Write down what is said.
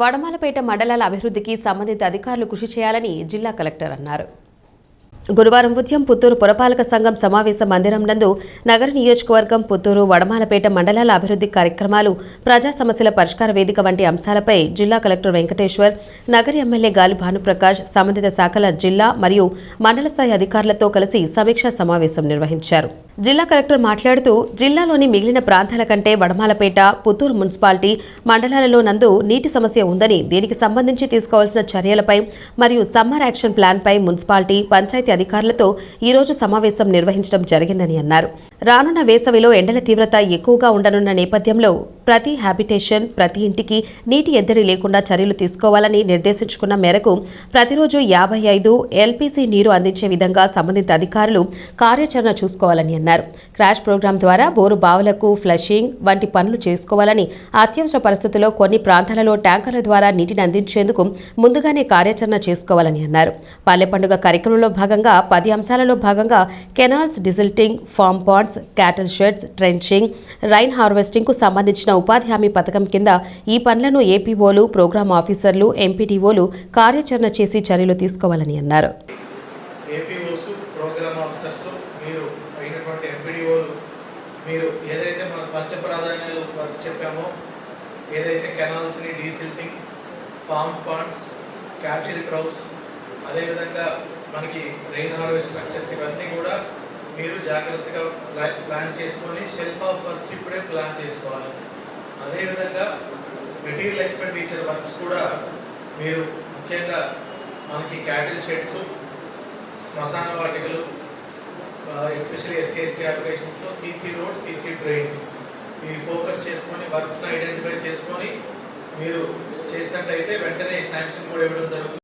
వడమాలపేట మండలాల అభివృద్ధికి సంబంధిత అధికారులు కృషి చేయాలని జిల్లా కలెక్టర్ అన్నారు. గురువారం ఉదయం పుత్తూరు పురపాలక సంఘం సమావేశ మందిరం నందు నగర నియోజకవర్గం పుత్తూరు వడమాలపేట మండలాల అభివృద్ధి కార్యక్రమాలు ప్రజా సమస్యల పరిష్కార వేదిక వంటి అంశాలపై జిల్లా కలెక్టర్ వెంకటేశ్వర్ నగర ఎమ్మెల్యే గాలి భానుప్రకాష్ సంబంధిత శాఖల జిల్లా మరియు మండల స్థాయి అధికారులతో కలిసి సమీక్షా సమావేశం నిర్వహించారు. జిల్లా కలెక్టర్ మాట్లాడుతూ జిల్లాలోని మిగిలిన ప్రాంతాల కంటే వడమాలపేట పుత్తూరు మున్సిపాలిటీ మండలాలలో నందు నీటి సమస్య ఉందని దీనికి సంబంధించి తీసుకోవాల్సిన చర్యలపై మరియు సమ్మర్ యాక్షన్ ప్లాన్పై మున్సిపాలిటీ పంచాయతీ అధికారులతో ఈరోజు సమావేశం నిర్వహించడం జరిగిందని అన్నారు. రానున్న వేసవిలో ఎండల తీవ్రత ఎక్కువగా ఉండనున్న నేపథ్యంలో ప్రతి హ్యాబిటేషన్ ప్రతి ఇంటికి నీటి ఎద్దడి లేకుండా చర్యలు తీసుకోవాలని నిర్దేశించుకున్న మేరకు ప్రతిరోజు యాభై ఐదు ఎల్పీసీ నీరు అందించే విధంగా సంబంధిత అధికారులు కార్యాచరణ చూసుకోవాలని అన్నారు. క్రాష్ ప్రోగ్రాం ద్వారా బోరు బావులకు ఫ్లషింగ్ వంటి పనులు చేసుకోవాలని అత్యవసర పరిస్థితుల్లో కొన్ని ప్రాంతాలలో ట్యాంకర్ల ద్వారా నీటిని అందించేందుకు ముందుగానే కార్యాచరణ చేసుకోవాలని అన్నారు. పల్లె పండుగ కార్యక్రమంలో భాగంగా పది అంశాలలో భాగంగా canals desilting farm ponds cattle sheds trenching rain హార్వెస్టింగ్కు సంబంధించిన ఉపాధి హామీ పథకం కింద ఈ పనులను ఏపీఓలు ప్రోగ్రాం ఆఫీసర్లు ఎంపీటీఓలు కార్యాచరణ చేసి చర్యలు తీసుకోవాలని అన్నారు. మీరు ఏదైతే మన పంచ ప్రాధాన్యాలు చెప్పామో ఏదైతే కెనాల్స్ని డీసిల్టింగ్ పాండ్స్ క్యాటిల్ క్రౌస్ అదేవిధంగా మనకి రెయిన్ హార్వెస్ట్ వచ్చేసి ఇవన్నీ కూడా మీరు జాగ్రత్తగా ప్లాన్ చేసుకొని షెల్ఫ్ ఆఫ్ వర్క్స్ ఇప్పుడే ప్లాన్ చేసుకోవాలి. అదేవిధంగా మెటీరియల్ ఎక్స్పెండిచర్ వర్క్స్ కూడా మీరు ముఖ్యంగా మనకి క్యాటిల్ షెడ్స్ శ్మశాన వాటికలు ఎస్పెషల్లీ ఎస్కేఎస్టీ అప్లికేషన్స్లో సీసీ రోడ్ సీసీ డ్రైన్స్ ఇవి ఫోకస్ చేసుకొని వర్క్స్ ఐడెంటిఫై చేసుకొని మీరు చేసినట్టయితే వెంటనే శాంక్షన్ కూడా ఇవ్వడం జరుగుతుంది.